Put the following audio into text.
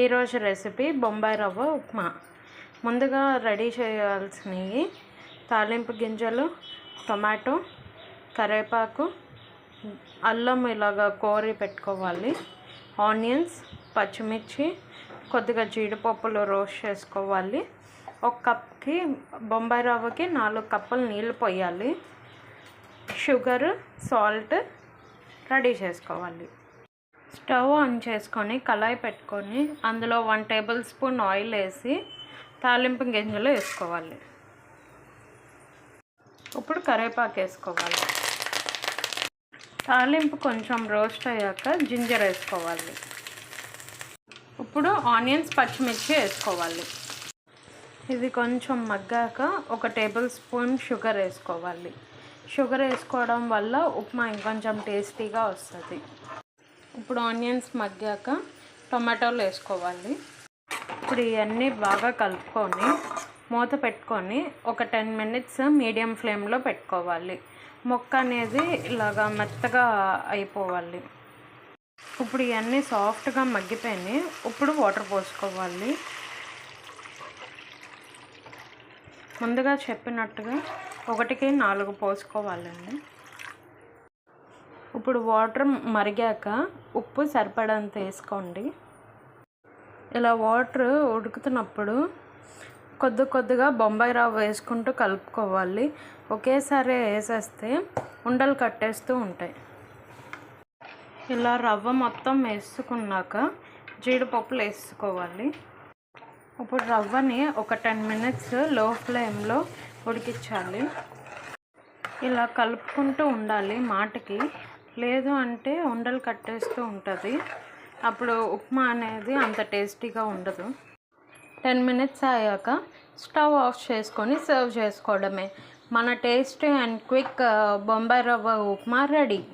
ఈరోజు రెసిపీ బొంబాయి రవ్వ ఉప్మా. ముందుగా రెడీ చేయాల్సినవి తాలింపు గింజలు టొమాటో కరివేపాకు అల్లం ఇలాగా కోరి పెట్టుకోవాలి ఆనియన్స్ పచ్చిమిర్చి కొద్దిగా జీడిపప్పులు రోస్ట్ చేసుకోవాలి. ఒక కప్కి బొంబాయి రవ్వకి నాలుగు కప్పులు నీళ్ళు పోయాలి. షుగర్ సాల్ట్ రెడీ చేసుకోవాలి. స్టవ్ ఆన్ చేసుకొని కళాయి పెట్టుకొని అందులో వన్ టేబుల్ స్పూన్ ఆయిల్ వేసి తాలింపు గింజలు వేసుకోవాలి. ఇప్పుడు కరివేపాకు వేసుకోవాలి. తాలింపు కొంచెం రోస్ట్ అయ్యాక జింజర్ వేసుకోవాలి. ఇప్పుడు ఆనియన్స్ పచ్చిమిర్చి వేసుకోవాలి. ఇది కొంచెం మగ్గాక ఒక టేబుల్ స్పూన్ షుగర్ వేసుకోవాలి. షుగర్ వేసుకోవడం వల్ల ఉప్మా ఇంకొంచెం టేస్టీగా వస్తుంది. ఇప్పుడు ఆనియన్స్ మగ్గాక టొమాటోలు వేసుకోవాలి. ఇప్పుడు ఇవన్నీ బాగా కలుపుకొని మూత పెట్టుకొని ఒక టెన్ మినిట్స్ మీడియం ఫ్లేమ్లో పెట్టుకోవాలి. మొక్క అనేది ఇలాగా మెత్తగా అయిపోవాలి. ఇప్పుడు ఇవన్నీ సాఫ్ట్గా మగ్గిపోయినాయి. ఇప్పుడు వాటర్ పోసుకోవాలి. ముందుగా చెప్పినట్టుగా ఒకటికి నాలుగు పోసుకోవాలండి. ఇప్పుడు వాటర్ మరిగాక ఉప్పు సరిపడంత వేసుకోండి. ఇలా వాటర్ ఉడుకుతున్నప్పుడు కొద్ది కొద్దిగా బొంబాయి రవ్వ వేసుకుంటూ కలుపుకోవాలి. ఒకేసారి వేసేస్తే ఉండలు కట్టేస్తూ ఉంటాయి. ఇలా రవ్వ మొత్తం వేసుకున్నాక జీడిపప్పులు వేసుకోవాలి. ఇప్పుడు రవ్వని ఒక టెన్ మినిట్స్లో ఫ్లేమ్లో ఉడికించాలి. ఇలా కలుపుకుంటూ ఉండాలి మాటకి. లేదు అంటే ఉండలు కట్టేస్తూ ఉంటుంది. అప్పుడు ఉప్మా అనేది అంత టేస్టీగా ఉండదు. టెన్ మినిట్స్ అయ్యాక స్టవ్ ఆఫ్ చేసుకొని సర్వ్ చేసుకోవడమే. మన టేస్టీ అండ్ క్విక్ బొంబాయి రవ్వ ఉప్మా రెడీ.